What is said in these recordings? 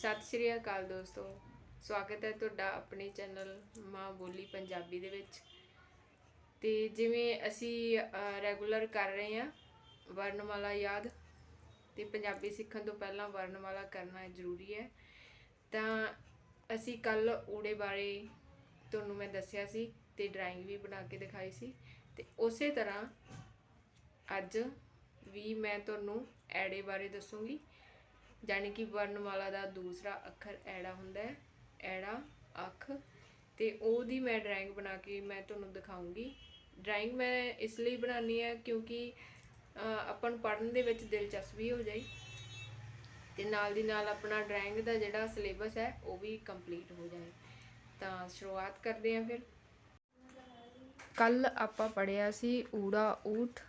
ਸਤਿ ਸ਼੍ਰੀ ਅਕਾਲ ਦੋਸਤੋ। ਸਵਾਗਤ ਹੈ ਤੁਹਾਡਾ ਆਪਣੇ ਚੈਨਲ ਮਾਂ ਬੋਲੀ ਪੰਜਾਬੀ ਦੇ ਵਿੱਚ। ਤੇ ਜਿਵੇਂ ਅਸੀਂ ਰੈਗੂਲਰ ਕਰ ਰਹੇ ਹਾਂ ਵਰਣਮਾਲਾ ਯਾਦ, ਤੇ ਪੰਜਾਬੀ ਸਿੱਖਣ ਤੋਂ ਪਹਿਲਾਂ ਵਰਣਮਾਲਾ ਕਰਨਾ ਜ਼ਰੂਰੀ ਹੈ। ਤਾਂ ਅਸੀਂ ਕੱਲ ਊੜੇ ਬਾਰੇ ਤੁਹਾਨੂੰ ਮੈਂ ਦੱਸਿਆ ਸੀ ਤੇ ਡਰਾਇੰਗ ਵੀ ਬਣਾ ਕੇ ਦਿਖਾਈ ਸੀ। ਤੇ ਉਸੇ ਤਰ੍ਹਾਂ ਅੱਜ ਵੀ ਮੈਂ ਤੁਹਾਨੂੰ ਐੜੇ ਬਾਰੇ ਦੱਸੂੰਗੀ। ਯਾਨੀ ਕਿ ਵਰਣਮਾਲਾ ਦਾ ਦੂਸਰਾ ਅੱਖਰ ਐੜਾ ਹੁੰਦਾ ਹੈ, ਐੜਾ ਅੱਖ। ਤੇ ਉਹਦੀ ਮੈਂ ਡਰਾਇੰਗ ਬਣਾ ਕੇ ਮੈਂ ਤੁਹਾਨੂੰ ਦਿਖਾਉਂਗੀ। ਡਰਾਇੰਗ ਮੈਂ ਇਸ ਲਈ ਬਣਾਉਣੀ ਹੈ ਕਿਉਂਕਿ ਆਪਾਂ ਨੂੰ ਪੜ੍ਹਨ ਦੇ ਵਿੱਚ ਦਿਲਚਸਪੀ ਹੋ ਜਾਏ। ਤੇ ਨਾਲ ਦੀ ਨਾਲ ਆਪਣਾ ਡਰਾਇੰਗ ਦਾ ਜਿਹੜਾ ਸਿਲੇਬਸ ਹੈ, ਉਹ ਵੀ ਕੰਪਲੀਟ ਹੋ ਜਾਏ। ਤਾਂ ਸ਼ੁਰੂਆਤ ਕਰਦੇ ਹਾਂ ਫਿਰ। ਕੱਲ ਆਪਾਂ ਪੜਿਆ ਸੀ ਊੜਾ ਊਠ।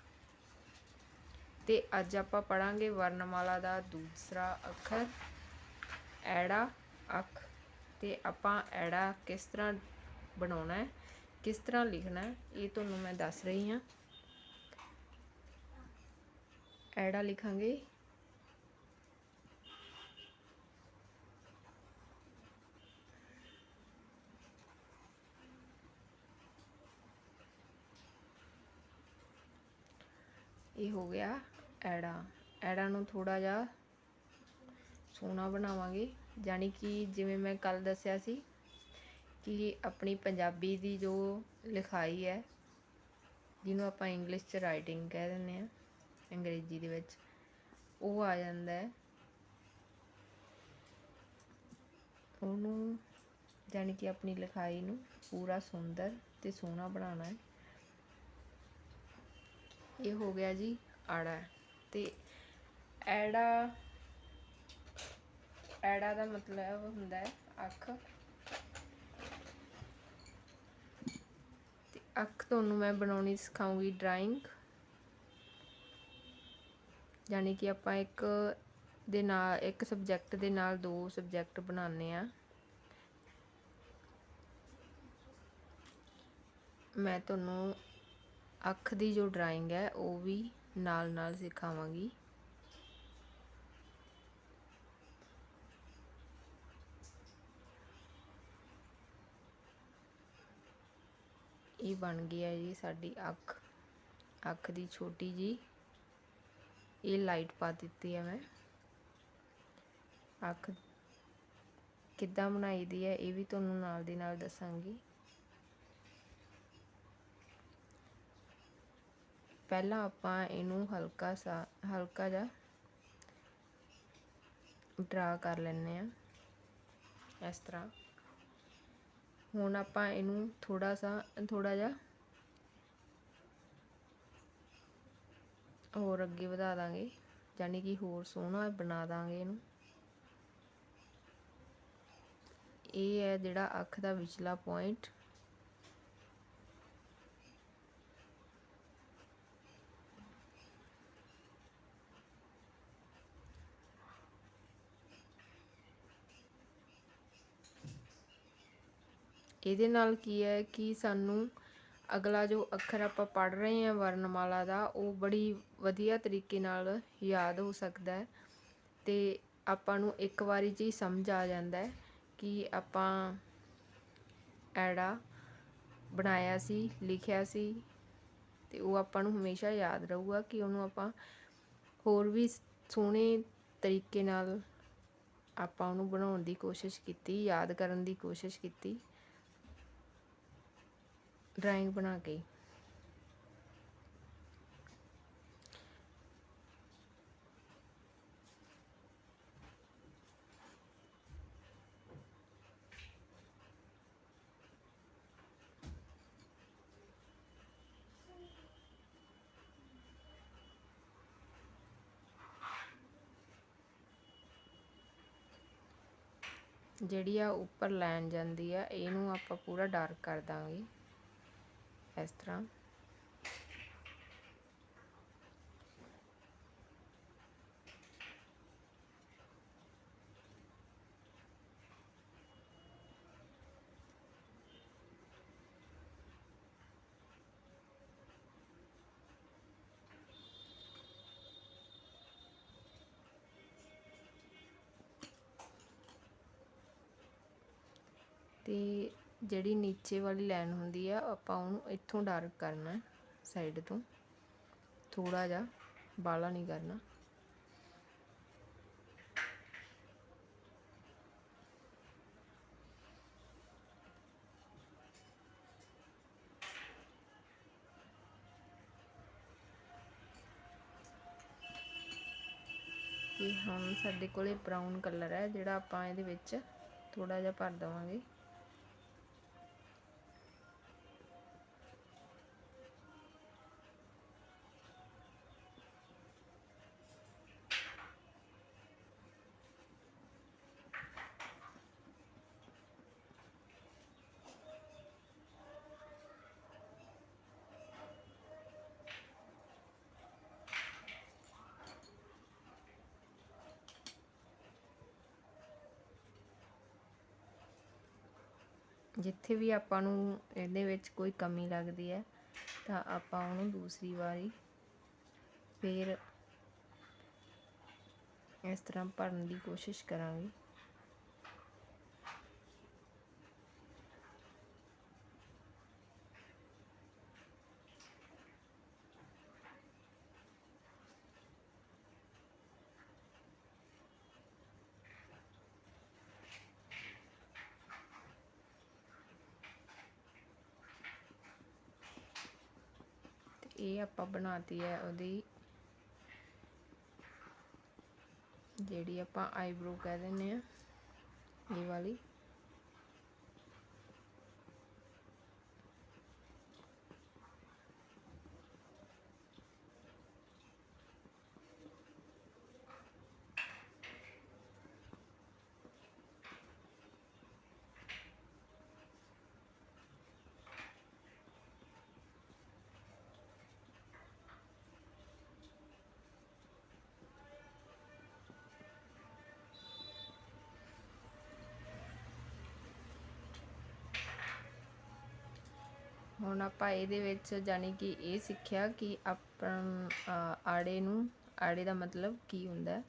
ਤੇ ਅੱਜ ਆਪਾਂ ਪੜਾਂਗੇ ਵਰਣਮਾਲਾ ਦਾ ਦੂਸਰਾ ਅੱਖਰ, ਐੜਾ ਅੱਖ। ਤੇ ਆਪਾਂ ਐੜਾ ਕਿਸ ਤਰ੍ਹਾਂ ਬਣਾਉਣਾ ਹੈ, ਕਿਸ ਤਰ੍ਹਾਂ ਲਿਖਣਾ ਹੈ, ਇਹ ਤੁਹਾਨੂੰ ਮੈਂ ਦੱਸ ਰਹੀ ਹਾਂ। ਐੜਾ ਲਿਖਾਂਗੇ। ਇਹ ਹੋ ਗਿਆ ਐੜਾ। ਐੜਾ ਨੂੰ ਥੋੜਾ ਜਿਹਾ ਸੋਹਣਾ ਬਣਾਵਾਂਗੇ। ਜਾਨੀ ਕਿ ਜਿਵੇਂ ਮੈਂ ਕੱਲ ਦੱਸਿਆ ਸੀ ਕਿ ਆਪਣੀ ਪੰਜਾਬੀ ਦੀ ਜੋ ਲਿਖਾਈ ਹੈ, ਜਿਹਨੂੰ ਆਪਾਂ ਇੰਗਲਿਸ਼ 'ਚ ਰਾਈਟਿੰਗ ਕਹਿ ਦਿੰਦੇ ਆ ਅੰਗਰੇਜ਼ੀ ਦੇ ਵਿੱਚ, ਉਹ ਆ ਜਾਂਦਾ ਹੈ। ਉਹਨੂੰ ਜਾਨੀ ਕਿ ਆਪਣੀ ਲਿਖਾਈ ਨੂੰ ਪੂਰਾ ਸੁੰਦਰ ਤੇ ਸੋਹਣਾ ਬਣਾਉਣਾ ਹੈ। ਇਹ ਹੋ ਗਿਆ ਜੀ ਆੜਾ। ਤੇ ਐੜਾ ਐੜਾ ਦਾ ਮਤਲਬ ਹੁੰਦਾ ਹੈ ਅੱਖ। ਤੇ ਅੱਖ ਤੁਹਾਨੂੰ ਮੈਂ ਬਣਾਉਣੀ ਸਿਖਾਉਂਗੀ ਡਰਾਇੰਗ ਯਾਨੀ ਕਿ ਆਪਾਂ ਇੱਕ ਦੇ ਨਾਲ, ਇੱਕ ਸਬਜੈਕਟ ਦੇ ਨਾਲ ਦੋ ਸਬਜੈਕਟ ਬਣਾਉਂਦੇ ਆ ਮੈਂ ਤੁਹਾਨੂੰ ਅੱਖ ਦੀ ਜੋ ਡਰਾਇੰਗ ਹੈ, ਉਹ ਵੀ ਨਾਲ ਨਾਲ ਸਿਖਾਵਾਂਗੀ। ਇਹ ਬਣ ਗਈ ਹੈ ਜੀ ਸਾਡੀ ਅੱਖ। ਅੱਖ ਦੀ ਛੋਟੀ ਜੀ ਇਹ ਲਾਈਟ ਪਾ ਦਿੱਤੀ ਹੈ ਮੈਂ। ਅੱਖ ਕਿੱਦਾਂ ਬਣਾਈ ਦੀ ਹੈ, ਇਹ ਵੀ ਤੁਹਾਨੂੰ ਨਾਲ ਦੀ ਨਾਲ ਦੱਸਾਂਗੀ। ਪਹਿਲਾਂ ਆਪਾਂ ਇਹਨੂੰ ਹਲਕਾ ਸਾ, ਹਲਕਾ ਜਿਹਾ ਡਰਾ ਕਰ ਲੈਂਦੇ ਆ ਇਸ ਤਰ੍ਹਾਂ। ਹੁਣ ਆਪਾਂ ਇਹਨੂੰ ਥੋੜਾ ਸਾ ਥੋੜਾ ਜਿਹਾ ਹੋਰ ਅੱਗੇ ਵਧਾ ਦਾਂਗੇ ਯਾਨੀ ਕਿ ਹੋਰ ਸੋਹਣਾ ਬਣਾ ਦਾਂਗੇ ਇਹਨੂੰ। ਇਹ ਹੈ ਜਿਹੜਾ ਅੱਖ ਦਾ ਵਿਚਲਾ ਪੁਆਇੰਟ ਇਹਦੇ ਨਾਲ ਕੀ ਹੈ ਕਿ ਸਾਨੂੰ ਅਗਲਾ ਜੋ ਅੱਖਰ ਆਪਾਂ ਪੜ ਰਹੇ ਹਾਂ ਵਰਣਮਾਲਾ ਦਾ, ਉਹ ਬੜੀ ਵਧੀਆ ਤਰੀਕੇ ਨਾਲ ਯਾਦ ਹੋ ਸਕਦਾ ਹੈ ਤੇ ਆਪਾਂ ਨੂੰ ਇੱਕ ਵਾਰੀ 'ਚ ਹੀ ਸਮਝ ਆ ਜਾਂਦਾ ਹੈ ਕਿ ਆਪਾਂ ਐੜਾ ਬਣਾਇਆ ਸੀ, ਲਿਖਿਆ ਸੀ ਤੇ ਉਹ ਆਪਾਂ ਨੂੰ ਹਮੇਸ਼ਾ ਯਾਦ ਰਹੂਗਾ ਕਿ ਉਹਨੂੰ ਆਪਾਂ ਹੋਰ ਵੀ ਸੋਹਣੇ ਤਰੀਕੇ ਨਾਲ ਆਪਾਂ ਉਹਨੂੰ ਬਣਾਉਣ ਦੀ ਕੋਸ਼ਿਸ਼ ਕੀਤੀ, ਯਾਦ ਕਰਨ ਦੀ ਕੋਸ਼ਿਸ਼ ਕੀਤੀ। ਡਰਾਇੰਗ ਬਣਾ ਕੇ। ਜਿਹੜੀ ਆ ਉੱਪਰ ਲਾਈਨ ਜਾਂਦੀ ਆ, ਇਹਨੂੰ ਆਪਾਂ ਪੂਰਾ ਡਾਰਕ ਕਰ ਦਾਂਗੇ। ਇਸ ਤਰ੍ਹਾਂ ਤੇ ਜਿਹੜੀ ਨੀਚੇ ਵਾਲੀ ਲਾਈਨ ਹੁੰਦੀ ਆ, ਆਪਾਂ ਉਹਨੂੰ ਇੱਥੋਂ ਡਾਰਕ ਕਰਨਾ ਸਾਈਡ ਤੋਂ। ਥੋੜਾ ਜਿਹਾ ਬਾਲਾ ਨਹੀਂ ਕਰਨਾ। ਕਿ ਹੁਣ ਸਾਡੇ ਕੋਲੇ ਬਰਾਊਨ ਕਲਰ ਹੈ, ਜਿਹੜਾ ਆਪਾਂ ਇਹਦੇ ਵਿੱਚ ਥੋੜਾ ਜਿਹਾ ਭਰ ਦਵਾਂਗੇ। ਜਿੱਥੇ ਵੀ ਆਪਾਂ ਨੂੰ ਇਹਦੇ ਵਿੱਚ ਕੋਈ ਕਮੀ ਲੱਗਦੀ ਹੈ, ਤਾਂ ਆਪਾਂ ਉਹਨੂੰ ਦੂਸਰੀ ਵਾਰੀ ਫਿਰ ਇਸ ਤਰ੍ਹਾਂ ਭਰਨ ਦੀ ਕੋਸ਼ਿਸ਼ ਕਰਾਂਗੇ। ਇਹ ਆਪਾਂ ਬਣਾਤੀ ਹੈ ਉਹਦੀ ਜਿਹੜੀ ਆਪਾਂ ਆਈਬ੍ਰੋ ਕਹਿ ਦਿੰਨੇ ਆ ਇਹ ਵਾਲੀ। ਹੁਣ ਆਪਾਂ ਇਹਦੇ ਵਿੱਚ ਜਾਨੀ ਕਿ ਇਹ ਸਿੱਖਿਆ ਕਿ ਆਪਾਂ ਆੜੇ ਨੂੰ, ਆੜੇ ਦਾ ਮਤਲਬ ਕੀ ਹੁੰਦਾ ਹੈ?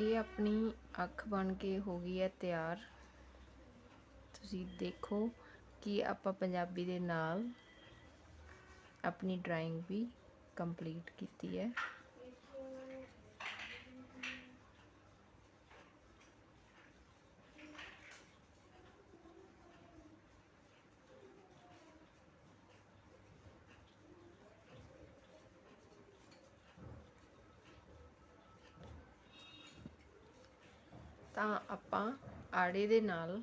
ਇਹ ਆਪਣੀ ਅੱਖ ਬਣ ਕੇ ਹੋ ਗਈ ਹੈ ਤਿਆਰ। ਤੁਸੀਂ ਦੇਖੋ ਕਿ ਆਪਾਂ ਪੰਜਾਬੀ ਦੇ ਨਾਲ ਆਪਣੀ ਡਰਾਇੰਗ ਵੀ ਕੰਪਲੀਟ ਕੀਤੀ ਹੈ। ਤਾਂ ਆਪਾਂ ਆੜੇ ਦੇ ਨਾਲ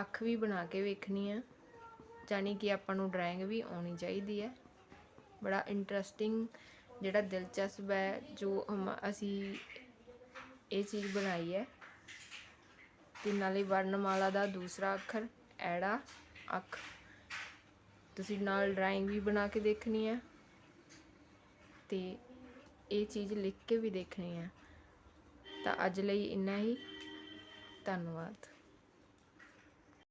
ਅੱਖ ਵੀ ਬਣਾ ਕੇ ਵੇਖਣੀ ਆ। ਜਾਨੀ ਕਿ ਆਪਾਂ ਨੂੰ ਡਰਾਇੰਗ ਵੀ ਆਉਣੀ ਚਾਹੀਦੀ ਹੈ ਬੜਾ ਇੰਟਰਸਟਿੰਗ ਜਿਹੜਾ ਦਿਲਚਸਪ ਹੈ, ਜੋ ਹਮ, ਅਸੀਂ ਇਹ ਚੀਜ਼ ਬਣਾਈ ਹੈ। ਤੇ ਨਾਲੇ ਵਰਣਮਾਲਾ ਦਾ ਦੂਸਰਾ ਅੱਖਰ, ਐੜਾ ਅੱਖ। ਤੁਸੀਂ ਨਾਲ ਡਰਾਇੰਗ ਵੀ ਬਣਾ ਕੇ ਦੇਖਣੀ ਹੈ ਤੇ ਇਹ ਚੀਜ਼ ਲਿਖ ਕੇ ਵੀ ਦੇਖਣੀ ਹੈ ਤਾਂ ਅੱਜ ਲਈ ਇੰਨਾ ਹੀ। ਧੰਨਵਾਦ।